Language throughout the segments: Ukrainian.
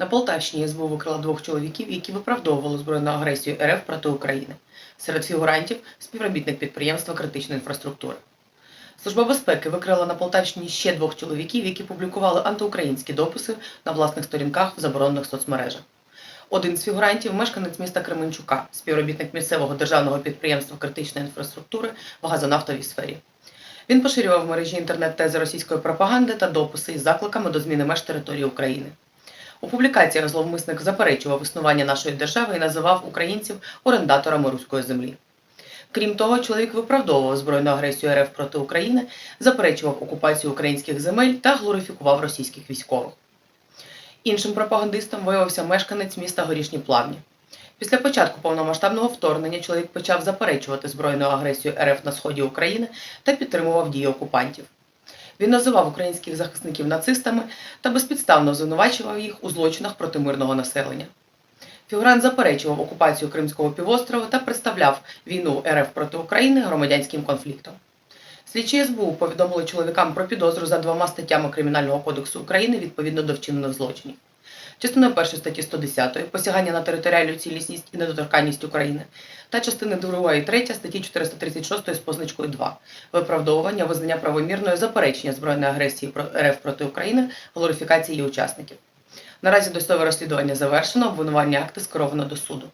На Полтавщині СБУ викрила двох чоловіків, які виправдовували збройну агресію РФ проти України. Серед фігурантів співробітник підприємства критичної інфраструктури. Служба безпеки викрила на Полтавщині ще двох чоловіків, які публікували антиукраїнські дописи на власних сторінках в заборонених соцмережах. Один з фігурантів мешканець міста Кременчука, співробітник місцевого державного підприємства критичної інфраструктури в газонафтовій сфері. Він поширював в мережі інтернет тези російської пропаганди та дописи із закликами до зміни меж території України. У публікаціях зловмисник заперечував існування нашої держави і називав українців орендаторами руської землі. Крім того, чоловік виправдовував збройну агресію РФ проти України, заперечував окупацію українських земель та глорифікував російських військових. Іншим пропагандистом виявився мешканець міста Горішні Плавні. Після початку повномасштабного вторгнення чоловік почав заперечувати збройну агресію РФ на сході України та підтримував дії окупантів. Він називав українських захисників нацистами та безпідставно звинувачував їх у злочинах проти мирного населення. Фігурант заперечував окупацію Кримського півострова та представляв війну РФ проти України громадянським конфліктом. Слідчі СБУ повідомили чоловікам про підозру за двома статтями Кримінального кодексу України відповідно до вчинених злочинів. Частиною першої статті 110 посягання на територіальну цілісність і недоторканність України та частини 2 і 3 статті 436 з позначкою 2 виправдовування, визнання правомірної заперечення збройної агресії РФ проти України, глорифікації її учасників. Наразі досудове розслідування завершено, обвинувальні акти скеровано до суду.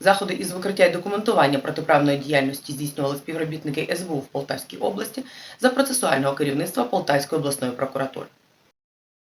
Заходи із викриття і документування протиправної діяльності здійснювали співробітники СБУ в Полтавській області за процесуального керівництва Полтавської обласної прокуратури.